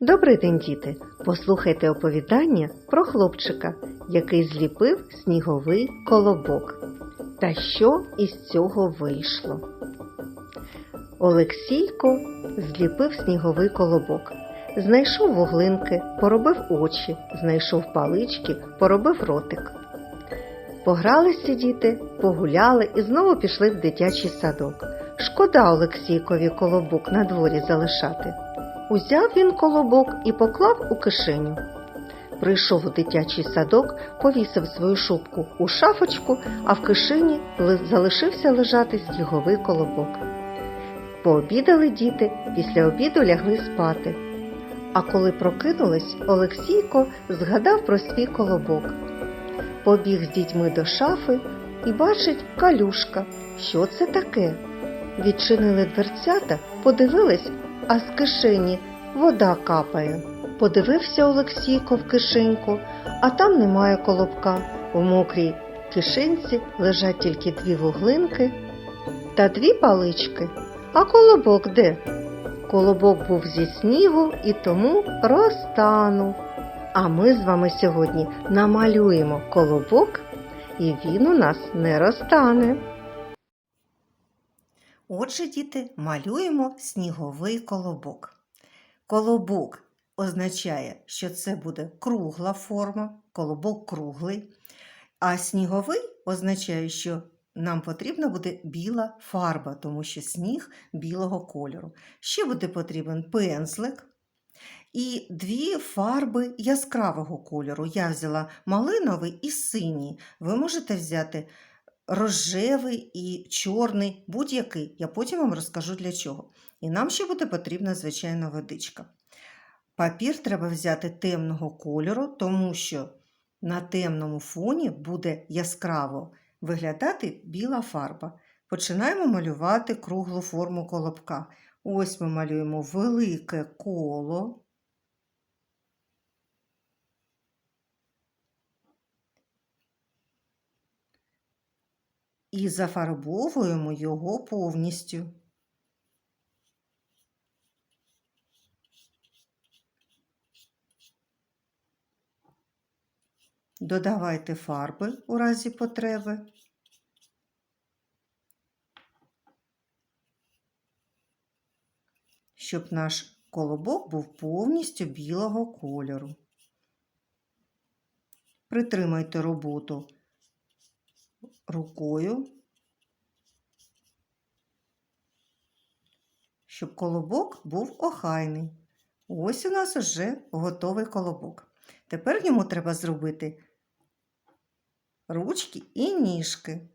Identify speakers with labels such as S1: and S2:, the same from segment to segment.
S1: Добрий день, діти! Послухайте оповідання про хлопчика, який зліпив сніговий колобок. Та що із цього вийшло? Олексійко зліпив сніговий колобок. Знайшов вуглинки, поробив очі, знайшов палички, поробив ротик. Погралися діти, погуляли і знову пішли в дитячий садок. Шкода Олексійкові колобок на дворі залишати. Узяв він колобок і поклав у кишеню. Прийшов у дитячий садок, повісив свою шубку у шафочку, а в кишені залишився лежати сніговий колобок. Пообідали діти, після обіду лягли спати. А коли прокинулись, Олексійко згадав про свій колобок. Побіг з дітьми до шафи і бачить калюшка. Що це таке? Відчинили дверцята, подивились, а з кишені вода капає. Подивився Олексійко в кишеньку, а там немає колобка. У мокрій кишенці лежать тільки дві вуглинки та дві палички. А колобок де? Колобок був зі снігу і тому розтанув. А ми з вами сьогодні намалюємо колобок, і він у нас не розтане. Отже, діти, малюємо сніговий колобок. Колобок означає, що це буде кругла форма, колобок круглий, а сніговий означає, що нам потрібна буде біла фарба, тому що сніг білого кольору. Ще буде потрібен пензлик і дві фарби яскравого кольору. Я взяла малиновий і синій. Ви можете взяти рожевий і чорний, будь-який. Я потім вам розкажу для чого. І нам ще буде потрібна звичайна водичка. Папір треба взяти темного кольору, тому що на темному фоні буде яскраво виглядати біла фарба. Починаємо малювати круглу форму колобка. Ось ми малюємо велике коло. І зафарбовуємо його повністю. Додавайте фарби у разі потреби. Щоб наш колобок був повністю білого кольору. Притримайте роботу рукою, щоб колобок був охайний. Ось у нас вже готовий колобок. Тепер йому треба зробити ручки і ніжки.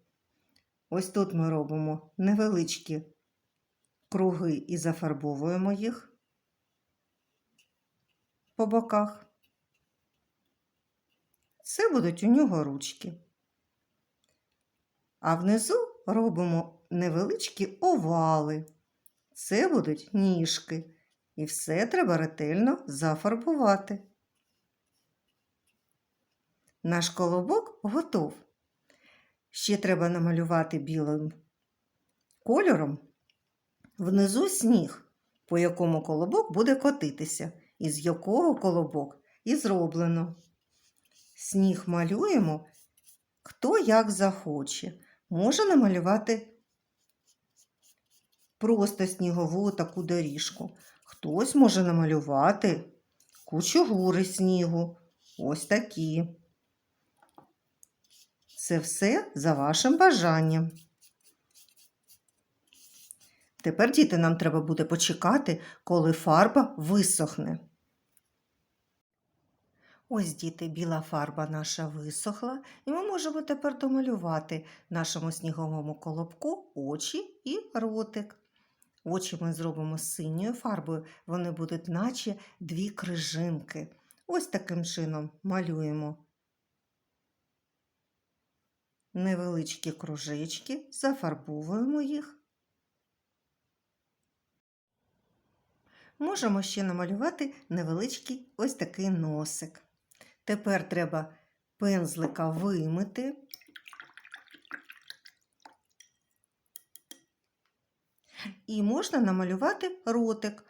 S1: Ось тут ми робимо невеличкі круги і зафарбовуємо їх по боках. Це будуть у нього ручки. А внизу робимо невеличкі овали. Це будуть ніжки. І все треба ретельно зафарбувати. Наш колобок готов. Ще треба намалювати білим кольором внизу сніг, по якому колобок буде котитися, і з якого колобок і зроблено. Сніг малюємо хто як захоче. Може намалювати просто снігову таку доріжку. Хтось може намалювати кучугури снігу. Ось такі. Це все за вашим бажанням. Тепер, діти, нам треба буде почекати, коли фарба висохне. Ось, діти, біла фарба наша висохла, і ми можемо тепер домалювати нашому сніговому колобку очі і ротик. Очі ми зробимо синьою фарбою, вони будуть наче дві крижинки. Ось таким чином малюємо невеличкі кружечки, зафарбовуємо їх. Можемо ще намалювати невеличкий ось такий носик. Тепер треба пензлика вимити. І можна намалювати ротик.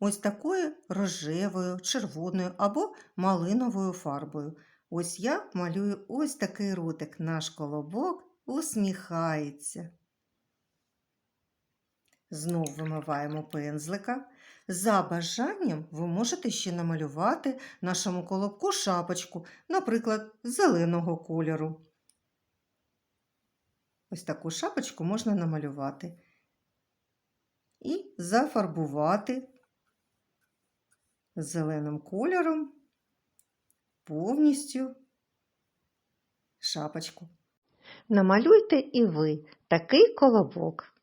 S2: ось такою рожевою, червоною або малиновою фарбою. Ось я малюю ось такий ротик. Наш колобок усміхається. Знов вимиваємо пензлика. За бажанням ви можете ще намалювати нашому колобку шапочку, наприклад, зеленого кольору. Ось таку шапочку можна намалювати і зафарбувати зеленим кольором повністю шапочку.
S1: Намалюйте і ви такий колобок.